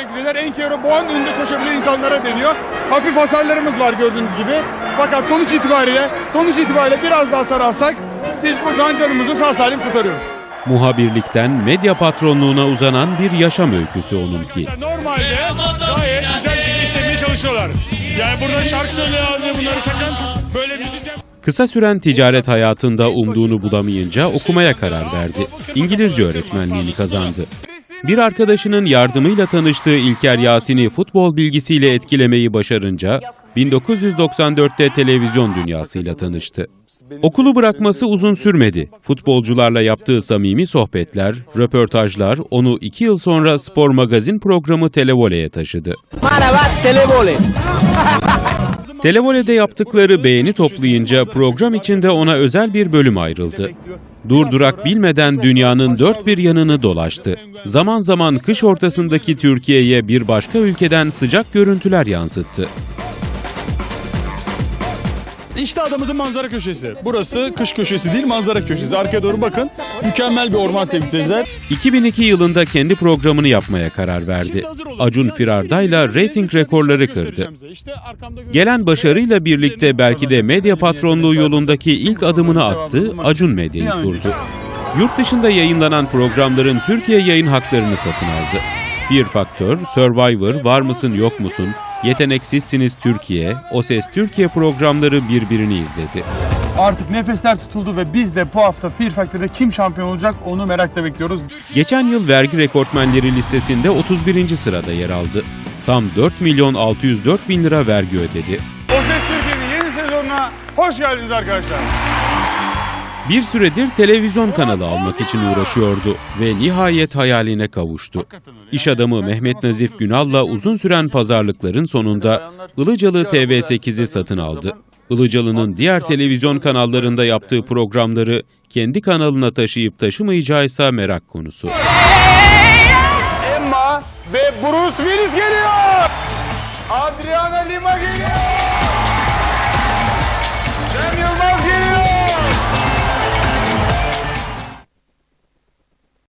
yüksek düzeyler en kere boğan önünde koşabilen insanlara deniyor. Hafif hasarlarımız var gördüğünüz gibi. Fakat sonuç itibariyle sonuç itibariyle biraz daha hasar alsak biz buradan canımızı sağ salim kurtarıyoruz. Muhabirlikten medya patronluğuna uzanan bir yaşam öyküsü onunki. Normalde gayet güzel şekilde işlemeye çalışıyorlar. Yani burada şarkı söylüyor bunları sakın böyle müzisyen Kısa süren ticaret hayatında umduğunu bulamayınca okumaya karar verdi. İngilizce öğretmenliğini kazandı. Bir arkadaşının yardımıyla tanıştığı İlker Yasin'i futbol bilgisiyle etkilemeyi başarınca 1994'te televizyon dünyasıyla tanıştı. Okulu bırakması uzun sürmedi. Futbolcularla yaptığı samimi sohbetler, röportajlar onu iki yıl sonra spor magazin programı Televole'ye taşıdı. Marabat Televole. Televole'de yaptıkları beğeni toplayınca program içinde ona özel bir bölüm ayrıldı. Durdurak bilmeden dünyanın dört bir yanını dolaştı. Zaman zaman kış ortasındaki Türkiye'ye bir başka ülkeden sıcak görüntüler yansıttı. İşte adamızın manzara köşesi. Burası kış köşesi değil manzara köşesi. Arkaya doğru bakın. Mükemmel bir orman sevgili seyirciler. 2002 yılında kendi programını yapmaya karar verdi. Acun Firarda'yla reyting rekorları kırdı. Gelen başarıyla birlikte belki de medya patronluğu yolundaki ilk adımını attı, Acun Medya'yı kurdu. Yurt dışında yayınlanan programların Türkiye yayın haklarını satın aldı. Fear Factor, Survivor, Var mısın yok musun, Yeteneksizsiniz Türkiye, O Ses Türkiye programları birbirini izledi. Artık nefesler tutuldu ve biz de bu hafta Fear Factor'da kim şampiyon olacak onu merakla bekliyoruz. Geçen yıl vergi rekortmenleri listesinde 31. sırada yer aldı. Tam 4 milyon 604 bin lira vergi ödedi. O Ses Türkiye'nin yeni sezonuna hoş geldiniz arkadaşlar. Bir süredir televizyon kanalı almak için uğraşıyordu ve nihayet hayaline kavuştu. İş adamı Mehmet Nazif Günal'la uzun süren pazarlıkların sonunda Ilıcalı TV8'i satın aldı. Ilıcalı'nın diğer televizyon kanallarında yaptığı programları kendi kanalına taşıyıp taşımayacağı ise merak konusu. Emma ve Bruce Willis geliyor. Adriana Lima geliyor.